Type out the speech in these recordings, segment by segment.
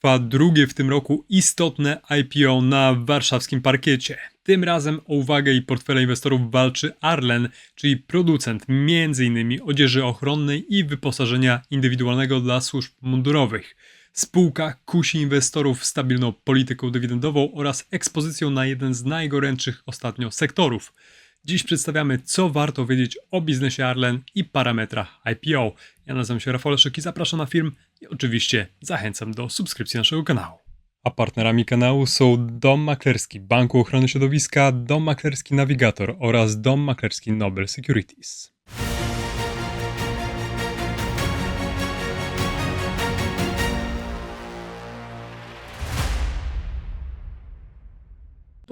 Trwa drugie w tym roku istotne IPO na warszawskim parkiecie. Tym razem o uwagę i portfele inwestorów walczy Arlen, czyli producent m.in. odzieży ochronnej i wyposażenia indywidualnego dla służb mundurowych. Spółka kusi inwestorów stabilną polityką dywidendową oraz ekspozycją na jeden z najgorętszych ostatnio sektorów. Dziś przedstawiamy, co warto wiedzieć o biznesie Arlen i parametrach IPO. Ja nazywam się Rafał Leszek i zapraszam na film i oczywiście zachęcam do subskrypcji naszego kanału. A partnerami kanału są Dom Maklerski Banku Ochrony Środowiska, Dom Maklerski Navigator oraz Dom Maklerski Nobel Securities.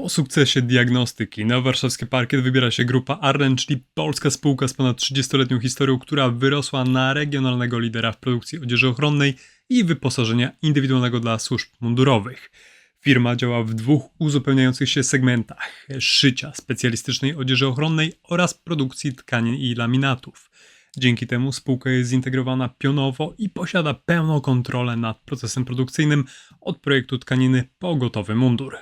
Po sukcesie diagnostyki na warszawski parkiet wybiera się grupa Arlen, czyli polska spółka z ponad 30-letnią historią, która wyrosła na regionalnego lidera w produkcji odzieży ochronnej i wyposażenia indywidualnego dla służb mundurowych. Firma działa w dwóch uzupełniających się segmentach: szycia specjalistycznej odzieży ochronnej oraz produkcji tkanin i laminatów. Dzięki temu spółka jest zintegrowana pionowo i posiada pełną kontrolę nad procesem produkcyjnym od projektu tkaniny po gotowy mundur.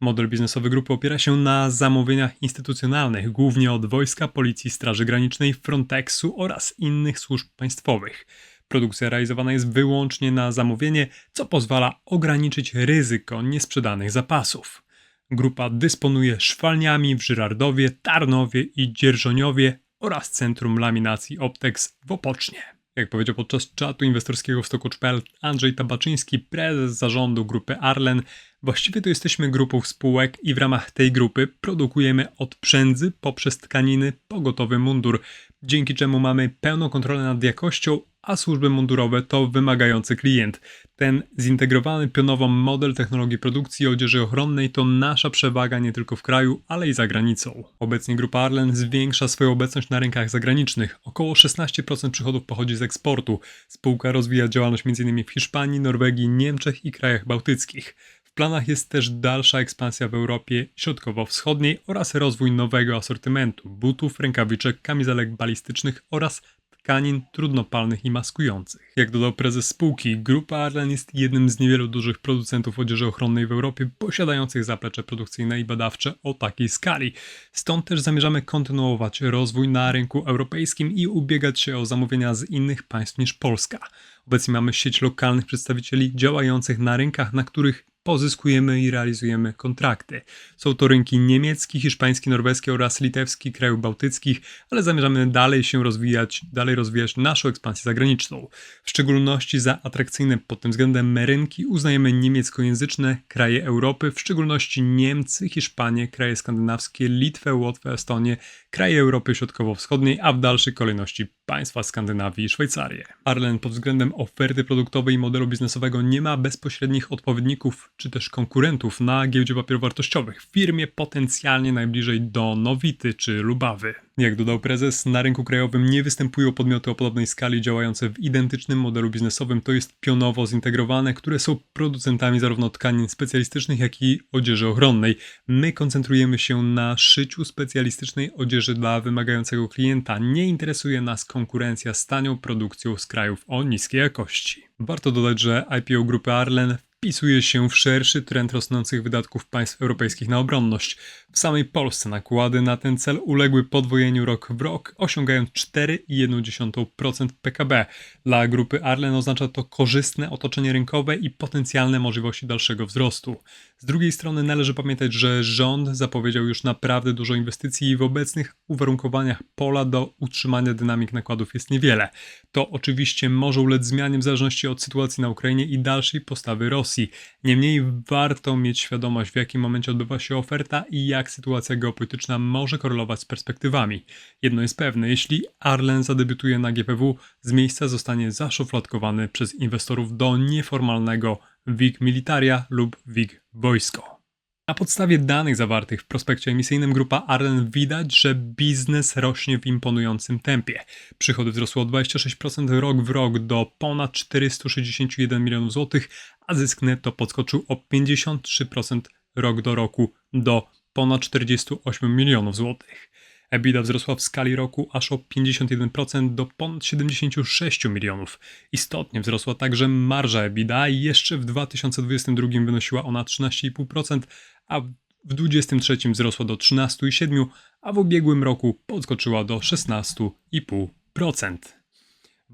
Model biznesowy grupy opiera się na zamówieniach instytucjonalnych, głównie od wojska, policji, Straży Granicznej, Frontexu oraz innych służb państwowych. Produkcja realizowana jest wyłącznie na zamówienie, co pozwala ograniczyć ryzyko niesprzedanych zapasów. Grupa dysponuje szwalniami w Żyrardowie, Tarnowie i Dzierżoniowie oraz Centrum Laminacji Optex w Opocznie. Jak powiedział podczas czatu inwestorskiego w Stokocz.pl Andrzej Tabaczyński, prezes zarządu grupy Arlen, właściwie to jesteśmy grupą spółek i w ramach tej grupy produkujemy od przędzy poprzez tkaniny po gotowy mundur, dzięki czemu mamy pełną kontrolę nad jakością, a służby mundurowe to wymagający klient. Ten zintegrowany pionowo model technologii produkcji odzieży ochronnej to nasza przewaga nie tylko w kraju, ale i za granicą. Obecnie grupa Arlen zwiększa swoją obecność na rynkach zagranicznych. Około 16% przychodów pochodzi z eksportu. Spółka rozwija działalność m.in. w Hiszpanii, Norwegii, Niemczech i krajach bałtyckich. W planach jest też dalsza ekspansja w Europie Środkowo-Wschodniej oraz rozwój nowego asortymentu butów, rękawiczek, kamizelek balistycznych oraz tkanin trudnopalnych i maskujących. Jak dodał prezes spółki, Grupa Arlen jest jednym z niewielu dużych producentów odzieży ochronnej w Europie posiadających zaplecze produkcyjne i badawcze o takiej skali. Stąd też zamierzamy kontynuować rozwój na rynku europejskim i ubiegać się o zamówienia z innych państw niż Polska. Obecnie mamy sieć lokalnych przedstawicieli działających na rynkach, na których pozyskujemy i realizujemy kontrakty. Są to rynki niemiecki, hiszpański, norweski oraz litewski, krajów bałtyckich, ale zamierzamy dalej się rozwijać, dalej rozwijać naszą ekspansję zagraniczną. W szczególności za atrakcyjne pod tym względem rynki uznajemy niemieckojęzyczne kraje Europy, w szczególności Niemcy, Hiszpanię, kraje skandynawskie, Litwę, Łotwę, Estonię, kraje Europy Środkowo-Wschodniej, a w dalszej kolejności państwa Skandynawii i Szwajcarię. Arlen pod względem oferty produktowej i modelu biznesowego nie ma bezpośrednich odpowiedników czy też konkurentów na giełdzie papierów wartościowych w firmie potencjalnie najbliżej do Nowity czy Lubawy. Jak dodał prezes, na rynku krajowym nie występują podmioty o podobnej skali działające w identycznym modelu biznesowym, to jest pionowo zintegrowane, które są producentami zarówno tkanin specjalistycznych, jak i odzieży ochronnej. My koncentrujemy się na szyciu specjalistycznej odzieży dla wymagającego klienta. Nie interesuje nas konkurencja z tanią produkcją z krajów o niskiej jakości. Warto dodać, że IPO grupy Arlen wpisuje się w szerszy trend rosnących wydatków państw europejskich na obronność. W samej Polsce nakłady na ten cel uległy podwojeniu rok w rok, osiągając 4,1% PKB. Dla grupy Arlen oznacza to korzystne otoczenie rynkowe i potencjalne możliwości dalszego wzrostu. Z drugiej strony należy pamiętać, że rząd zapowiedział już naprawdę dużo inwestycji i w obecnych uwarunkowaniach pola do utrzymania dynamik nakładów jest niewiele. To oczywiście może ulec zmianie w zależności od sytuacji na Ukrainie i dalszej postawy Rosji. Niemniej warto mieć świadomość, w jakim momencie odbywa się oferta i jak sytuacja geopolityczna może korelować z perspektywami. Jedno jest pewne, jeśli Arlen zadebiutuje na GPW, z miejsca zostanie zaszufladkowany przez inwestorów do nieformalnego WIG Militaria lub WIG Wojsko. Na podstawie danych zawartych w prospekcie emisyjnym grupa Arden widać, że biznes rośnie w imponującym tempie. Przychody wzrosły o 26% rok w rok do ponad 461 milionów złotych, a zysk netto podskoczył o 53% rok do roku do ponad 48 milionów złotych. EBITDA wzrosła w skali roku aż o 51% do ponad 76 milionów. Istotnie wzrosła także marża EBITDA i jeszcze w 2022 wynosiła ona 13,5%, a w 2023 wzrosła do 13,7%, a w ubiegłym roku podskoczyła do 16,5%.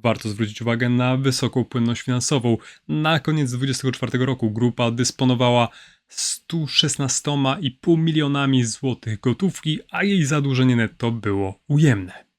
Warto zwrócić uwagę na wysoką płynność finansową. Na koniec 2024 roku grupa dysponowała 116,5 milionami złotych gotówki, a jej zadłużenie netto było ujemne.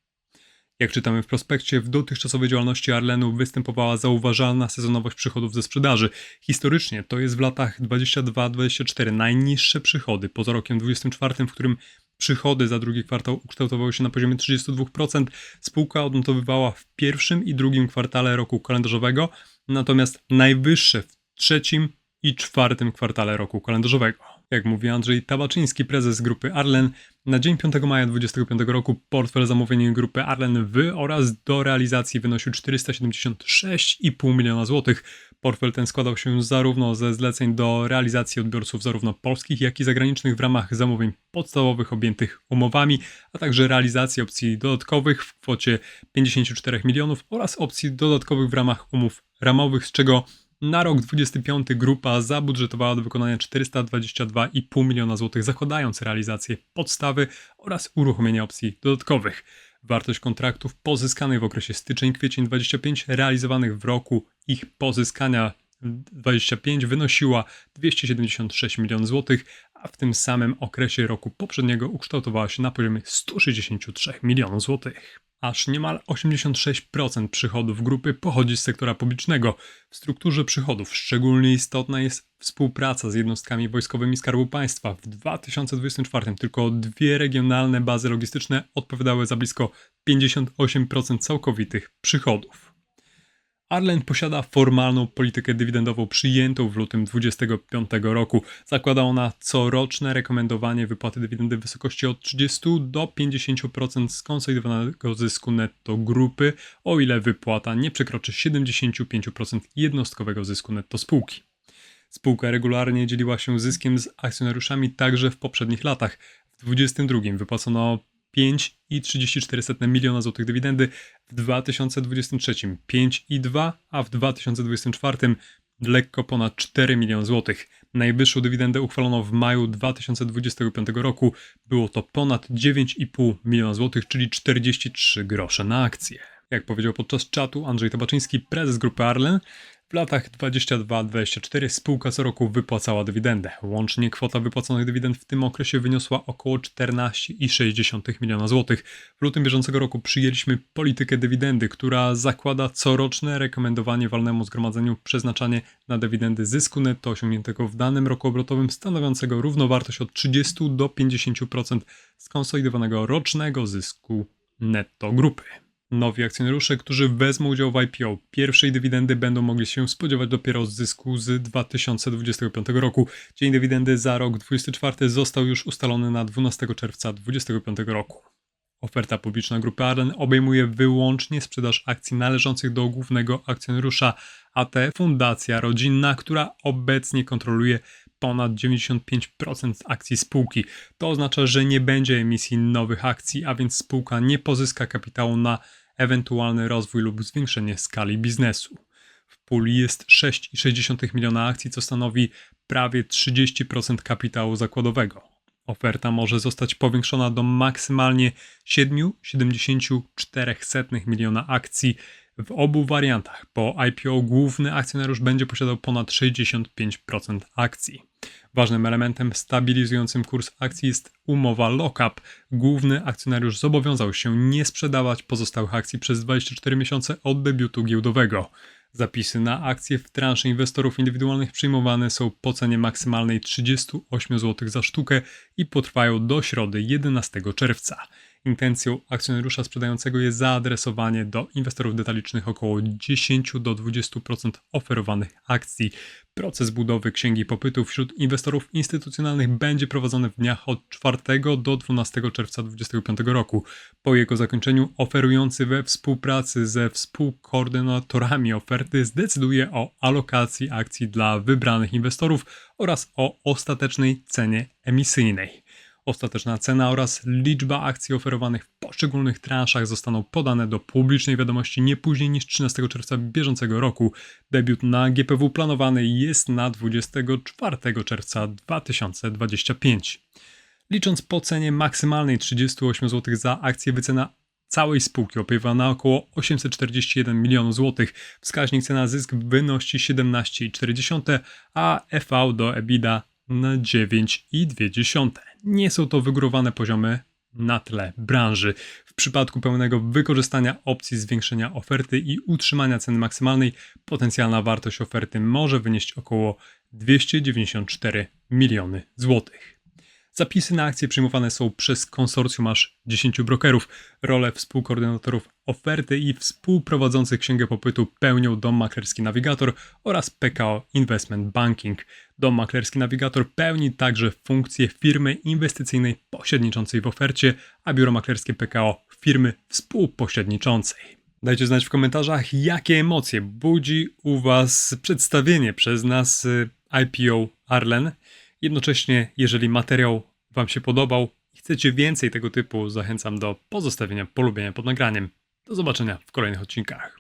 Jak czytamy w prospekcie, w dotychczasowej działalności Arlenu występowała zauważalna sezonowość przychodów ze sprzedaży. Historycznie to jest w latach 22-24 najniższe przychody, poza rokiem 24, w którym przychody za drugi kwartał ukształtowały się na poziomie 32%. Spółka odnotowywała w pierwszym i drugim kwartale roku kalendarzowego, natomiast najwyższe w trzecim i czwartym kwartale roku kalendarzowego. Jak mówi Andrzej Tabaczyński, prezes grupy Arlen, na dzień 5 maja 2025 roku portfel zamówień grupy Arlen w oraz do realizacji wynosił 476,5 miliona złotych. Portfel ten składał się zarówno ze zleceń do realizacji odbiorców zarówno polskich, jak i zagranicznych w ramach zamówień podstawowych objętych umowami, a także realizacji opcji dodatkowych w kwocie 54 milionów oraz opcji dodatkowych w ramach umów ramowych, z czego na rok 25 grupa zabudżetowała do wykonania 422,5 miliona złotych, zakładając realizację podstawy oraz uruchomienie opcji dodatkowych. Wartość kontraktów pozyskanych w okresie styczeń-kwiecień 25 realizowanych w roku ich pozyskania 25 wynosiła 276 milionów złotych, a w tym samym okresie roku poprzedniego ukształtowała się na poziomie 163 milionów złotych. Aż niemal 86% przychodów grupy pochodzi z sektora publicznego. W strukturze przychodów szczególnie istotna jest współpraca z jednostkami wojskowymi Skarbu Państwa. W 2024 tylko dwie regionalne bazy logistyczne odpowiadały za blisko 58% całkowitych przychodów. Arlen posiada formalną politykę dywidendową przyjętą w lutym 2025 roku. Zakłada ona coroczne rekomendowanie wypłaty dywidendy w wysokości od 30 do 50% skonsolidowanego zysku netto grupy, o ile wypłata nie przekroczy 75% jednostkowego zysku netto spółki. Spółka regularnie dzieliła się zyskiem z akcjonariuszami także w poprzednich latach. W 2022 wypłacono 5,34 miliona złotych dywidendy, w 2023 5,2, a w 2024 lekko ponad 4 miliony złotych. Najwyższą dywidendę uchwalono w maju 2025 roku. Było to ponad 9,5 miliona złotych, czyli 43 grosze na akcję. Jak powiedział podczas czatu Andrzej Tabaczyński, prezes grupy Arlen, w latach 22-24 spółka co roku wypłacała dywidendę. Łącznie kwota wypłaconych dywidend w tym okresie wyniosła około 14,6 miliona złotych. W lutym bieżącego roku przyjęliśmy politykę dywidendy, która zakłada coroczne rekomendowanie walnemu zgromadzeniu przeznaczanie na dywidendy zysku netto osiągniętego w danym roku obrotowym stanowiącego równowartość od 30 do 50% skonsolidowanego rocznego zysku netto grupy. Nowi akcjonariusze, którzy wezmą udział w IPO pierwszej dywidendy będą mogli się spodziewać dopiero zysku z 2025 roku. Dzień dywidendy za rok 2024 został już ustalony na 12 czerwca 2025 roku. Oferta publiczna grupy Arden obejmuje wyłącznie sprzedaż akcji należących do głównego akcjonariusza AT Fundacja Rodzinna, która obecnie kontroluje ponad 95% akcji spółki. To oznacza, że nie będzie emisji nowych akcji, a więc spółka nie pozyska kapitału na ewentualny rozwój lub zwiększenie skali biznesu. W puli jest 6,6 miliona akcji, co stanowi prawie 30% kapitału zakładowego. Oferta może zostać powiększona do maksymalnie 7,74 miliona akcji w obu wariantach. Po IPO główny akcjonariusz będzie posiadał ponad 65% akcji. Ważnym elementem stabilizującym kurs akcji jest umowa lock-up. Główny akcjonariusz zobowiązał się nie sprzedawać pozostałych akcji przez 24 miesiące od debiutu giełdowego. Zapisy na akcje w transzy inwestorów indywidualnych przyjmowane są po cenie maksymalnej 38 zł za sztukę i potrwają do środy 11 czerwca. Intencją akcjonariusza sprzedającego jest zaadresowanie do inwestorów detalicznych około 10 do 20% oferowanych akcji. Proces budowy księgi popytu wśród inwestorów instytucjonalnych będzie prowadzony w dniach od 4 do 12 czerwca 2025 roku. Po jego zakończeniu oferujący we współpracy ze współkoordynatorami oferty zdecyduje o alokacji akcji dla wybranych inwestorów oraz o ostatecznej cenie emisyjnej. Ostateczna cena oraz liczba akcji oferowanych w poszczególnych transzach zostaną podane do publicznej wiadomości nie później niż 13 czerwca bieżącego roku. Debiut na GPW planowany jest na 24 czerwca 2025. Licząc po cenie maksymalnej 38 zł za akcję, wycena całej spółki opiewa na około 841 milionów złotych. Wskaźnik cena zysk wynosi 17,4, a FV do EBITDA na 9,2. Nie są to wygórowane poziomy na tle branży. W przypadku pełnego wykorzystania opcji zwiększenia oferty i utrzymania ceny maksymalnej, potencjalna wartość oferty może wynieść około 294 miliony złotych. Zapisy na akcje przyjmowane są przez konsorcjum aż 10 brokerów. Rolę współkoordynatorów oferty i współprowadzących księgę popytu pełnią Dom Maklerski Navigator oraz PKO Investment Banking. Dom Maklerski Navigator pełni także funkcję firmy inwestycyjnej pośredniczącej w ofercie, a biuro maklerskie PKO firmy współpośredniczącej. Dajcie znać w komentarzach, jakie emocje budzi u Was przedstawienie przez nas y, IPO Arlen. Jednocześnie, jeżeli materiał Wam się podobał i chcecie więcej tego typu, zachęcam do pozostawienia polubienia pod nagraniem. Do zobaczenia w kolejnych odcinkach.